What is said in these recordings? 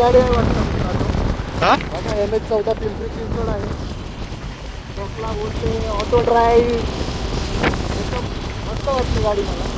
गाडी आहे वाटतं. हा? बघा एम एच चौदा पिंपरी चिंचवड आहे. टेस्ला बोलते ऑटो ड्राईव्ह एकदम मस्त वाटली गाडी मला.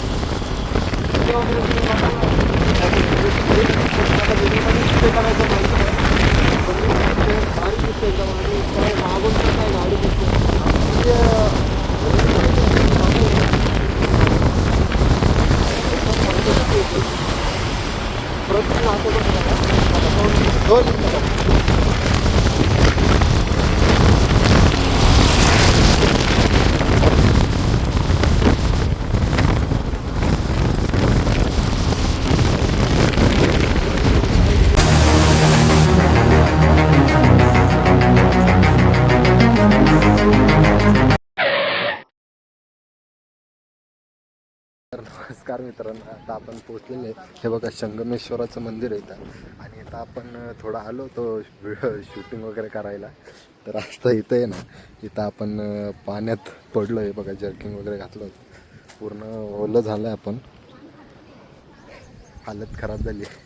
तर नमस्कार मित्रांनो आता आपण पोहोचलेले आहे. हे बघा संगमेश्वराचं मंदिर आहे इथं. आणि इथं आपण थोडं आलो तो शूटिंग वगैरे करायला. तर आता इथं आहे ना इथं आपण पाण्यात पडलो आहे. बघा जर्किंग वगैरे घातलं होतं. पूर्ण ओलं झालं आहे आपण. हालत खराब झाली आहे.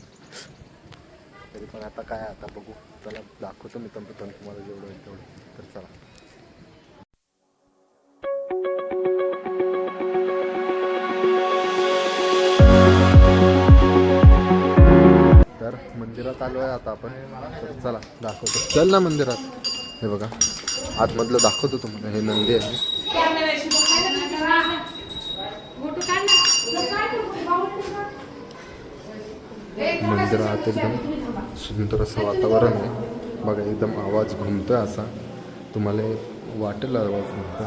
तरी पण आता काय आता बघू. चला दाखवतो मी तंत्र तुम्हाला जेवढं होईल तेवढं. तर चला. मंदिरात आलो आहे आता आपण. तर चला दाखवतो. चल ना मंदिरात. हे बघा. आतमधलं दाखवतो तुम्हाला. हे नंदी आहे. मंदिरात एकदम सुंदर असं वातावरण आहे. बघा एकदम आवाज घुमतोय असा. तुम्हाला वाटेल आवाज घुमतोय.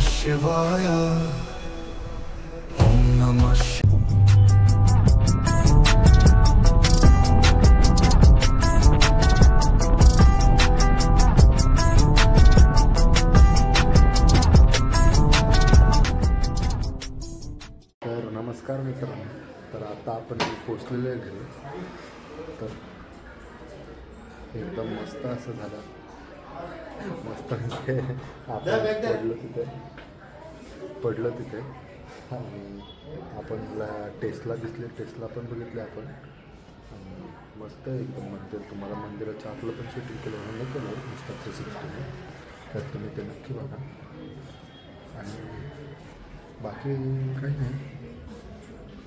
Shivaya. Om Namah Shivaya. तर नमस्कार मित्रांनो तर आता आपण पोचलेलो आहे घरी तर एकदम मस्त असं झालं मस्त म्हणजे आपण पडलो तिथे पडलं तिथे. आणि आपण टेस्टला दिसले टेस्टला पण बघितले आपण. मस्त आहे एकदम मंदिर. तुम्हाला मंदिराच्या आतलं पण शूटिंग केलं म्हणून केलं मस्त थ्री सिक्स्टीने तर तुम्ही ते नक्की बघा. आणि बाकी काही नाही.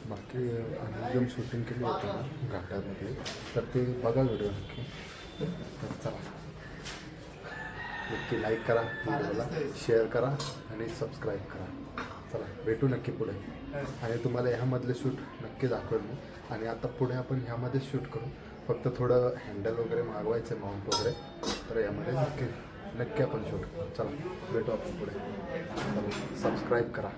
बाकी आम्ही एकदम शूटिंग केली होती ना घाटामध्ये तर ते बघा व्हिडिओ नक्की. तर चला. नक्की लाईक करा व्हिडिओला शेअर करा आणि सबस्क्राईब करा. चला भेटू नक्की पुढे. आणि तुम्हाला ह्यामधले शूट नक्की दाखवेल मी. आणि आता पुढे आपण ह्यामध्ये शूट करू. फक्त थोडं हँडल वगैरे मागवायचं आहे माउंट वगैरे. तर यामध्ये नक्की नक्की आपण शूट करू. चला भेटू आपण पुढे. सबस्क्राईब करा.